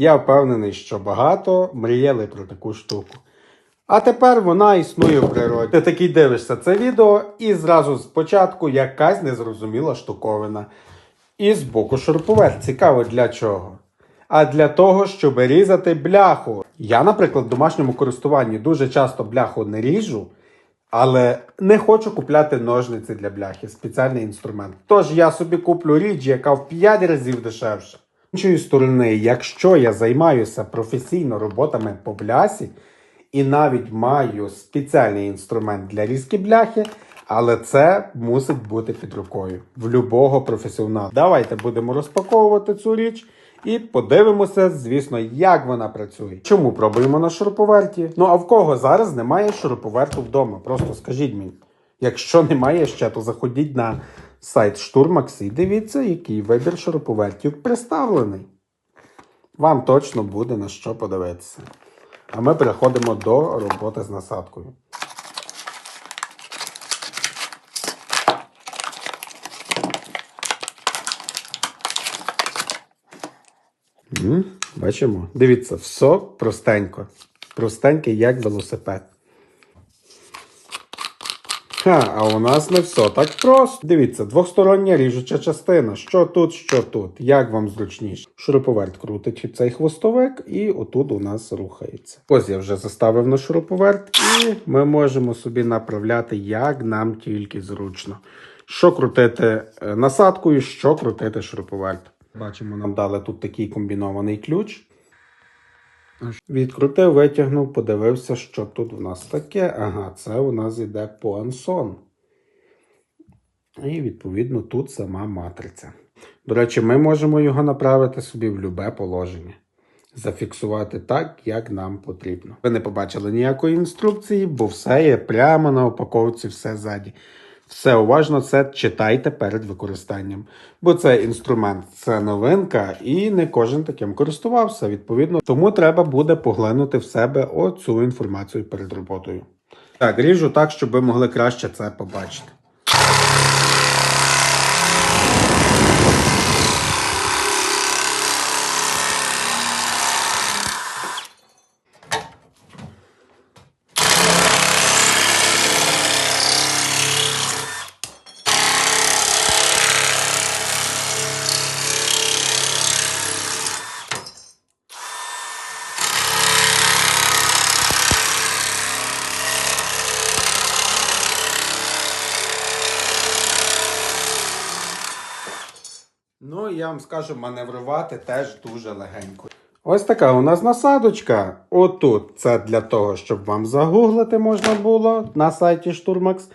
Я впевнений, що багато мріяли про таку штуку. А тепер вона існує в природі. Ти такий дивишся це відео, і зразу спочатку якась незрозуміла штуковина. І збоку шуруповерт. Цікаво для чого? А для того, щоб різати бляху. Я, наприклад, в домашньому користуванні дуже часто бляху не ріжу, але не хочу купляти ножниці для бляхи, спеціальний інструмент. Тож я собі куплю річ, яка в 5 разів дешевша. Іншої сторони, якщо я займаюся професійно роботами по блясі і навіть маю спеціальний інструмент для різки бляхи, але це мусить бути під рукою в любого професіонала. Давайте будемо розпаковувати цю річ. І подивимося, звісно, як вона працює. Чому пробуємо на шуруповерті? Ну а в кого зараз немає шуруповерту вдома? Просто скажіть мені. Якщо немає ще, то заходіть на сайт Штурмакс дивіться, який вибір шуруповертів представлений. Вам точно буде на що подивитися. А ми переходимо до роботи з насадкою. Бачимо. Дивіться, все простенько. Простеньке, як велосипед. Ха, а у нас не все так просто. Дивіться, двостороння ріжуча частина. Що тут, що тут. Як вам зручніше? Шуруповерт крутить цей хвостовик, і отут у нас рухається. Ось я вже заставив на шуруповерт, і ми можемо собі направляти, як нам тільки зручно. Що крутити е, насадкою, що крутити шуруповерт. Бачимо, нам дали тут такий комбінований ключ. Відкрутив, витягнув, подивився, що тут у нас таке. Ага, це у нас йде пуансон. І, відповідно, тут сама матриця. До речі, ми можемо його направити собі в любе положення. Зафіксувати так, як нам потрібно. Ви не побачили ніякої інструкції, бо все є прямо на упаковці, все ззаді. Все уважно це читайте перед використанням. Бо це інструмент, це новинка, і не кожен таким користувався. Відповідно, тому треба буде поглинути в себе оцю інформацію перед роботою. Так, ріжу так, щоб ви могли краще це побачити. Ну, я вам скажу, маневрувати теж дуже легенько. Ось така у нас насадочка. Отут це для того, щоб вам загуглити можна було на сайті Штурмакс.